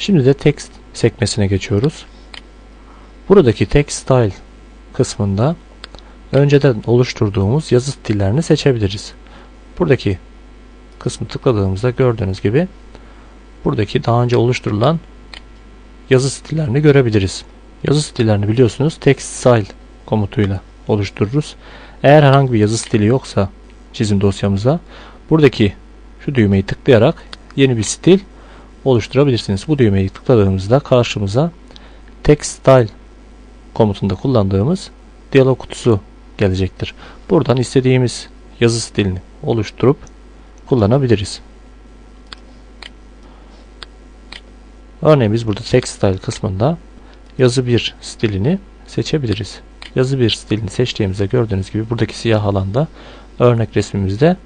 Şimdi de text sekmesine geçiyoruz. Buradaki text style kısmında önceden oluşturduğumuz yazı stillerini seçebiliriz. Buradaki kısmı tıkladığımızda gördüğünüz gibi buradaki daha önce oluşturulan yazı stillerini görebiliriz. Yazı stillerini biliyorsunuz text style komutuyla oluştururuz. Eğer herhangi bir yazı stili yoksa çizim dosyamıza buradaki şu düğmeyi tıklayarak yeni bir stil oluşturabilirsiniz. Bu düğmeyi tıkladığımızda karşımıza text style komutunda kullandığımız diyalog kutusu gelecektir. Buradan istediğimiz yazı stilini oluşturup kullanabiliriz. Örneğin biz burada text style kısmında yazı bir stilini seçebiliriz. Yazı bir stilini seçtiğimizde gördüğünüz gibi buradaki siyah alanda örnek resmimizde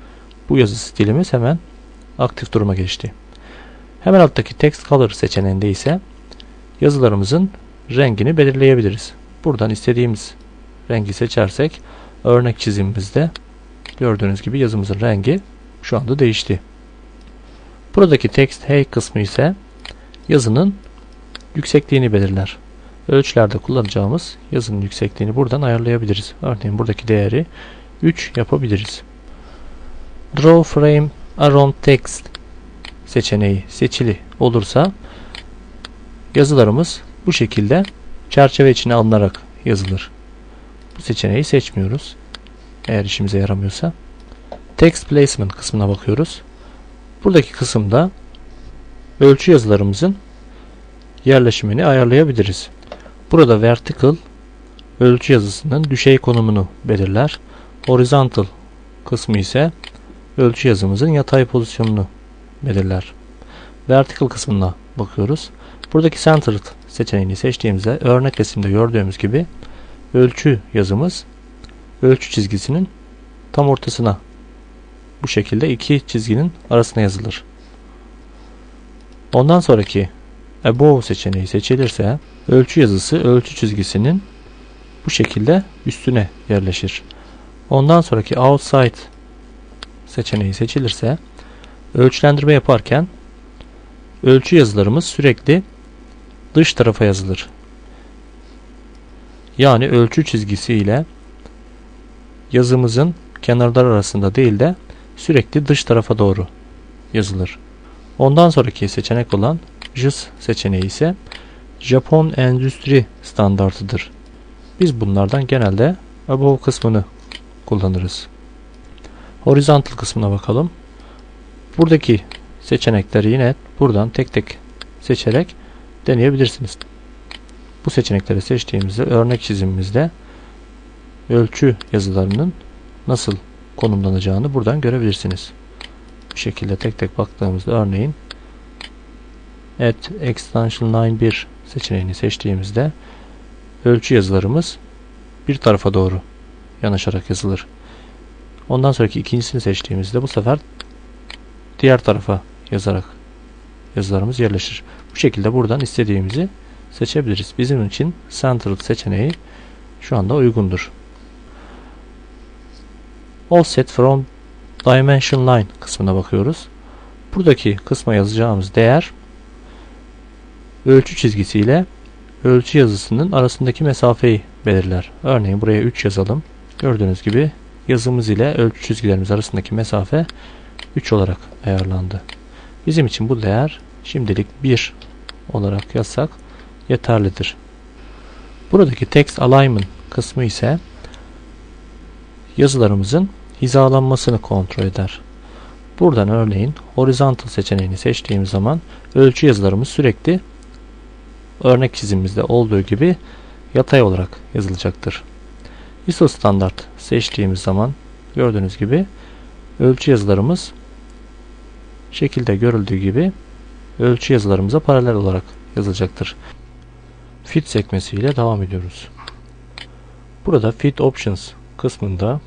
bu yazı stilimiz hemen aktif duruma geçti. Hemen alttaki text color seçeneğinde ise yazılarımızın rengini belirleyebiliriz. Buradan istediğimiz rengi seçersek örnek çizimimizde gördüğünüz gibi yazımızın rengi şu anda değişti. Buradaki text hey kısmı ise yazının yüksekliğini belirler. Ölçülerde kullanacağımız yazının yüksekliğini buradan ayarlayabiliriz. Örneğin buradaki değeri 3 yapabiliriz. Draw frame around text seçeneği seçili olursa yazılarımız bu şekilde çerçeve içine alınarak yazılır. Bu seçeneği seçmiyoruz. Eğer işimize yaramıyorsa. Text placement kısmına bakıyoruz. Buradaki kısımda ölçü yazılarımızın yerleşimini ayarlayabiliriz. Burada vertical ölçü yazısının düşey konumunu belirler. Horizontal kısmı ise ölçü yazımızın yatay pozisyonunu belirler. Vertical kısmına bakıyoruz. Buradaki centered seçeneğini seçtiğimizde örnek resimde gördüğümüz gibi ölçü yazımız ölçü çizgisinin tam ortasına bu şekilde iki çizginin arasına yazılır. Ondan sonraki above seçeneği seçilirse ölçü yazısı ölçü çizgisinin bu şekilde üstüne yerleşir. Ondan sonraki outside seçeneği seçilirse ölçülendirme yaparken ölçü yazılarımız sürekli dış tarafa yazılır. Yani ölçü çizgisi ile yazımızın kenarlar arasında değil de sürekli dış tarafa doğru yazılır. Ondan sonraki seçenek olan JIS seçeneği ise Japon endüstri standartıdır. Biz bunlardan genelde above kısmını kullanırız. Horizontal kısmına bakalım. Buradaki seçenekleri yine buradan tek tek seçerek deneyebilirsiniz. Bu seçenekleri seçtiğimizde örnek çizimimizde ölçü yazılarının nasıl konumlanacağını buradan görebilirsiniz. Bu şekilde tek tek baktığımızda örneğin Add Extension Line 1 seçeneğini seçtiğimizde ölçü yazılarımız bir tarafa doğru yanaşarak yazılır. Ondan sonraki ikincisini seçtiğimizde bu sefer diğer tarafa yazarak yazılarımız yerleşir. Bu şekilde buradan istediğimizi seçebiliriz. Bizim için Centered seçeneği şu anda uygundur. Offset from Dimension Line kısmına bakıyoruz. Buradaki kısma yazacağımız değer ölçü çizgisiyle ölçü yazısının arasındaki mesafeyi belirler. Örneğin buraya 3 yazalım. Gördüğünüz gibi yazımız ile ölçü çizgilerimiz arasındaki mesafe 3 olarak ayarlandı. Bizim için bu değer şimdilik 1 olarak yazsak yeterlidir. Buradaki text alignment kısmı ise yazılarımızın hizalanmasını kontrol eder. Buradan örneğin horizontal seçeneğini seçtiğimiz zaman ölçü yazılarımız sürekli örnek çizimimizde olduğu gibi yatay olarak yazılacaktır. ISO standart seçtiğimiz zaman gördüğünüz gibi ölçü yazılarımız şekilde görüldüğü gibi ölçü yazılarımıza paralel olarak yazılacaktır. Fit sekmesiyle devam ediyoruz. Burada Fit Options kısmında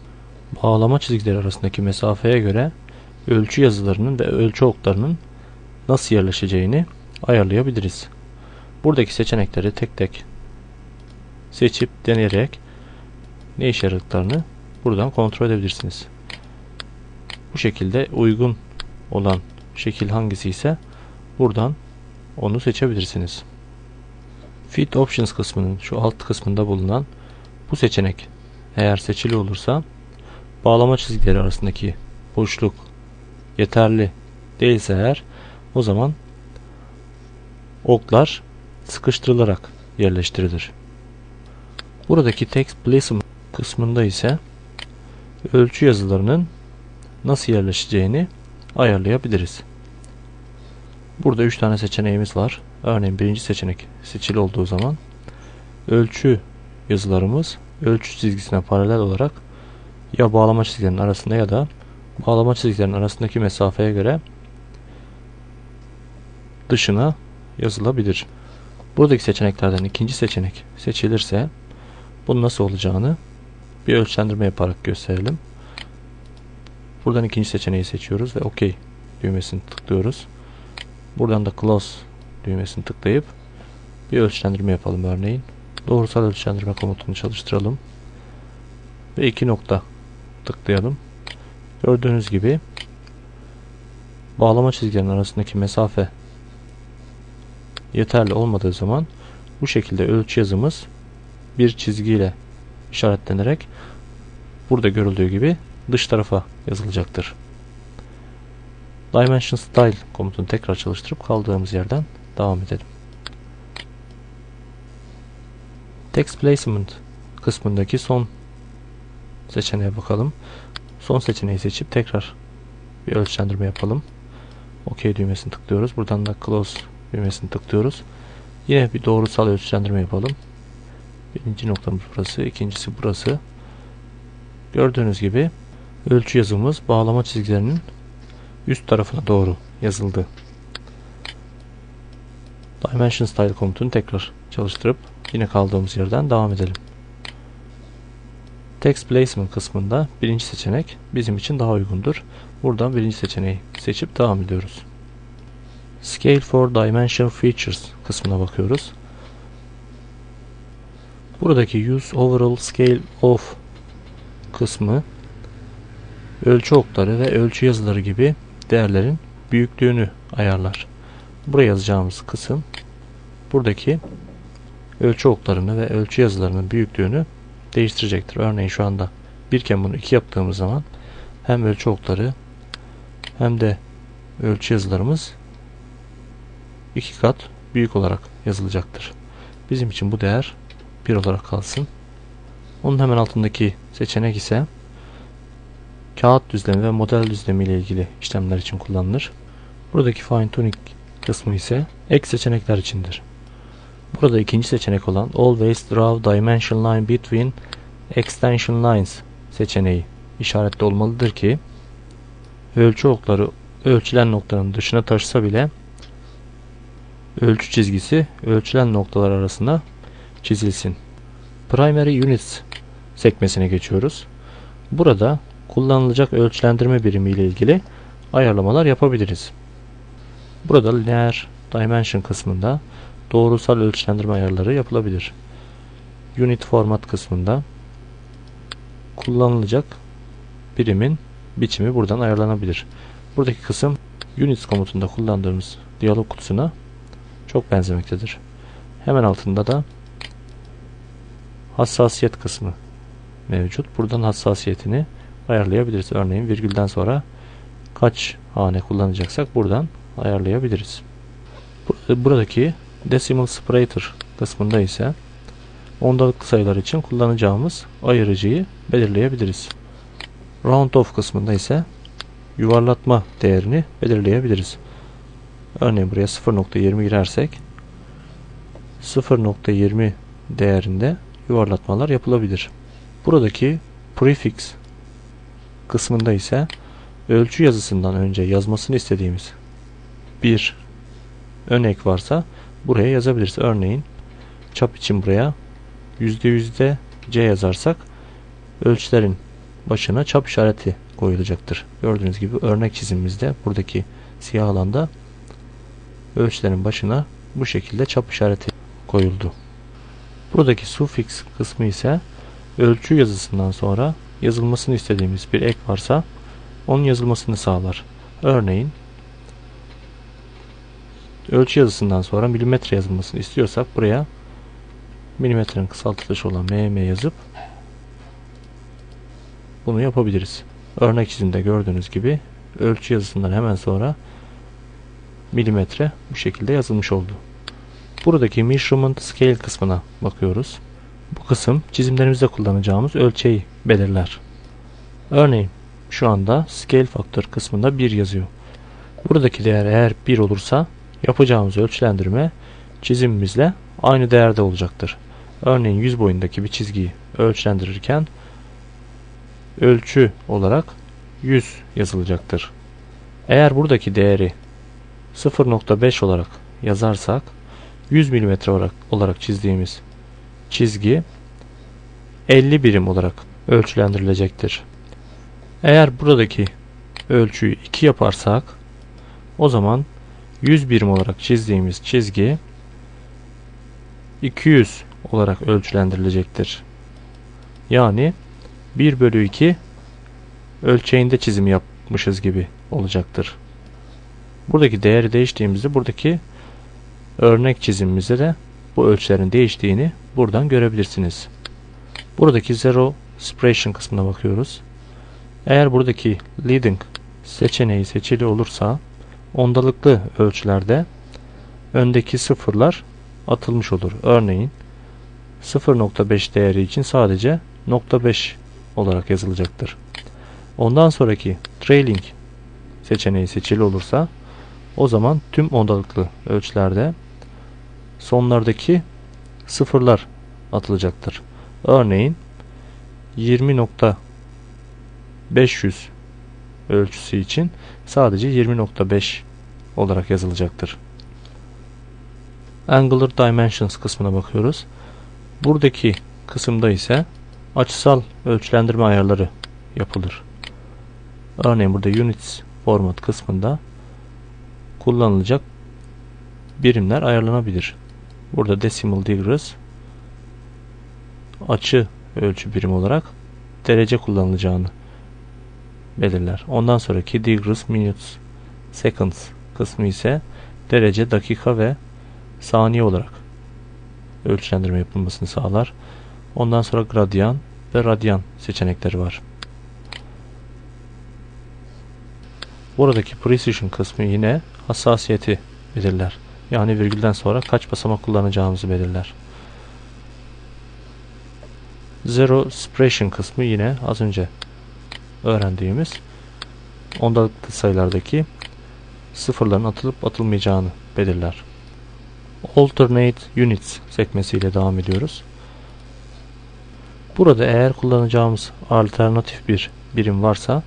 bağlama çizgileri arasındaki mesafeye göre ölçü yazılarının ve ölçü oklarının nasıl yerleşeceğini ayarlayabiliriz. Buradaki seçenekleri tek tek seçip deneyerek ne işe yaradıklarını buradan kontrol edebilirsiniz. Bu şekilde uygun olan şekil hangisi ise buradan onu seçebilirsiniz. Fit Options kısmının şu alt kısmında bulunan bu seçenek eğer seçili olursa bağlama çizgileri arasındaki boşluk yeterli değilse eğer o zaman oklar sıkıştırılarak yerleştirilir. Buradaki Text Placement kısmında ise ölçü yazılarının nasıl yerleşeceğini ayarlayabiliriz. Burada 3 tane seçeneğimiz var. Örneğin birinci seçenek seçili olduğu zaman ölçü yazılarımız ölçü çizgisine paralel olarak ya bağlama çizgilerinin arasında ya da bağlama çizgilerinin arasındaki mesafeye göre dışına yazılabilir. Buradaki seçeneklerden ikinci seçenek seçilirse bunun nasıl olacağını bir ölçendirme yaparak gösterelim. Buradan ikinci seçeneği seçiyoruz ve OK düğmesini tıklıyoruz. Buradan da Close düğmesini tıklayıp bir ölçendirme yapalım örneğin. Doğrusal ölçendirme komutunu çalıştıralım. Ve iki nokta tıklayalım. Gördüğünüz gibi bağlama çizgilerinin arasındaki mesafe yeterli olmadığı zaman bu şekilde ölçü yazımız bir çizgiyle işaretlenerek burada görüldüğü gibi dış tarafa yazılacaktır. Dimension Style komutunu tekrar çalıştırıp kaldığımız yerden devam edelim. Text Placement kısmındaki son seçeneğe bakalım. Son seçeneği seçip tekrar bir ölçendirme yapalım. OK düğmesini tıklıyoruz. Buradan da Close düğmesini tıklıyoruz. Yine bir doğrusal ölçendirme yapalım. Birinci noktamız burası. ikincisi burası. Gördüğünüz gibi ölçü yazımız bağlama çizgilerinin üst tarafına doğru yazıldı. Dimension Style komutunu tekrar çalıştırıp yine kaldığımız yerden devam edelim. Text Placement kısmında birinci seçenek bizim için daha uygundur. Buradan birinci seçeneği seçip devam ediyoruz. Scale for Dimension Features kısmına bakıyoruz. Buradaki Use Overall Scale of kısmı ölçü okları ve ölçü yazıları gibi değerlerin büyüklüğünü ayarlar. Buraya yazacağımız kısım buradaki ölçü oklarını ve ölçü yazılarının büyüklüğünü değiştirecektir. Örneğin şu anda birken bunu iki yaptığımız zaman hem ölçü okları hem de ölçü yazılarımız iki kat büyük olarak yazılacaktır. Bizim için bu değer 1 olarak kalsın. Onun hemen altındaki seçenek ise kağıt düzlemi ve model düzlemi ile ilgili işlemler için kullanılır. Buradaki fine tuning kısmı ise ek seçenekler içindir. Burada ikinci seçenek olan Always Draw Dimension Line Between Extension Lines seçeneği işaretli olmalıdır ki ölçü okları ölçülen noktanın dışına taşısa bile ölçü çizgisi ölçülen noktalar arasında çizilsin. Primary Units sekmesine geçiyoruz. Burada kullanılacak ölçülendirme birimi ile ilgili ayarlamalar yapabiliriz. Burada Linear Dimension kısmında doğrusal ölçülendirme ayarları yapılabilir. Unit Format kısmında kullanılacak birimin biçimi buradan ayarlanabilir. Buradaki kısım Units komutunda kullandığımız diyalog kutusuna çok benzemektedir. Hemen altında da hassasiyet kısmı mevcut. Buradan hassasiyetini ayarlayabiliriz. Örneğin virgülden sonra kaç hane kullanacaksak buradan ayarlayabiliriz. Buradaki Decimal Separator kısmında ise ondalıklı sayılar için kullanacağımız ayırıcıyı belirleyebiliriz. Round off kısmında ise yuvarlatma değerini belirleyebiliriz. Örneğin buraya 0.20 girersek 0.20 değerinde yuvarlatmalar yapılabilir. Buradaki prefix kısmında ise ölçü yazısından önce yazmasını istediğimiz bir örnek varsa buraya yazabiliriz. Örneğin çap için buraya %yüzde C yazarsak ölçülerin başına çap işareti koyulacaktır. Gördüğünüz gibi örnek çizimimizde buradaki siyah alanda ölçülerin başına bu şekilde çap işareti koyuldu. Buradaki suffix kısmı ise ölçü yazısından sonra yazılmasını istediğimiz bir ek varsa onun yazılmasını sağlar. Örneğin ölçü yazısından sonra milimetre yazılmasını istiyorsak buraya milimetrenin kısaltılışı olan mm yazıp bunu yapabiliriz. Örnek çizimde gördüğünüz gibi ölçü yazısından hemen sonra milimetre bu şekilde yazılmış oldu. Buradaki measurement scale kısmına bakıyoruz. Bu kısım çizimlerimizde kullanacağımız ölçeği belirler. Örneğin şu anda scale factor kısmında 1 yazıyor. Buradaki değer eğer 1 olursa yapacağımız ölçülendirme çizimimizle aynı değerde olacaktır. Örneğin 100 boyundaki bir çizgiyi ölçülendirirken ölçü olarak 100 yazılacaktır. Eğer buradaki değeri 0.5 olarak yazarsak 100 mm olarak, olarak çizdiğimiz çizgi 50 birim olarak ölçülendirilecektir. Eğer buradaki ölçüyü 2 yaparsak o zaman 100 birim olarak çizdiğimiz çizgi 200 olarak ölçülendirilecektir. Yani 1 bölü 2 ölçeğinde çizim yapmışız gibi olacaktır. Buradaki değeri değiştiğimizde buradaki örnek çizimimizde de bu ölçülerin değiştiğini buradan görebilirsiniz. Buradaki Zero Separation kısmına bakıyoruz. Eğer buradaki Leading seçeneği seçili olursa ondalıklı ölçülerde öndeki sıfırlar atılmış olur. Örneğin 0.5 değeri için sadece 0.5 olarak yazılacaktır. Ondan sonraki trailing seçeneği seçili olursa o zaman tüm ondalıklı ölçülerde sonlardaki sıfırlar atılacaktır. Örneğin 20.500 ölçüsü için sadece 20.5 olarak yazılacaktır. Angular Dimensions kısmına bakıyoruz. Buradaki kısımda ise açısal ölçülendirme ayarları yapılır. Örneğin burada Units Format kısmında kullanılacak birimler ayarlanabilir. Burada Decimal Degrees açı ölçü birim olarak derece kullanılacağını belirler. Ondan sonraki Degrees Minutes Seconds kısmı ise derece, dakika ve saniye olarak ölçülendirme yapılmasını sağlar. Ondan sonra gradyan ve radyan seçenekleri var. Buradaki precision kısmı yine hassasiyeti belirler. Yani virgülden sonra kaç basamak kullanacağımızı belirler. Zero separation kısmı yine az önce öğrendiğimiz ondalıklı sayılardaki sıfırların atılıp atılmayacağını belirler. Alternate Units sekmesiyle devam ediyoruz. Burada eğer kullanacağımız alternatif bir birim varsa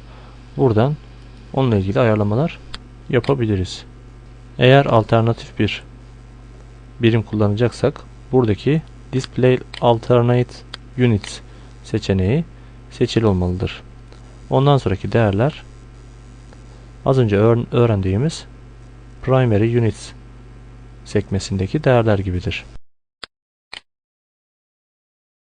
buradan onunla ilgili ayarlamalar yapabiliriz. Eğer alternatif bir birim kullanacaksak buradaki Display Alternate Units seçeneği seçili olmalıdır. Ondan sonraki değerler az önce öğrendiğimiz Primary Units sekmesindeki değerler gibidir.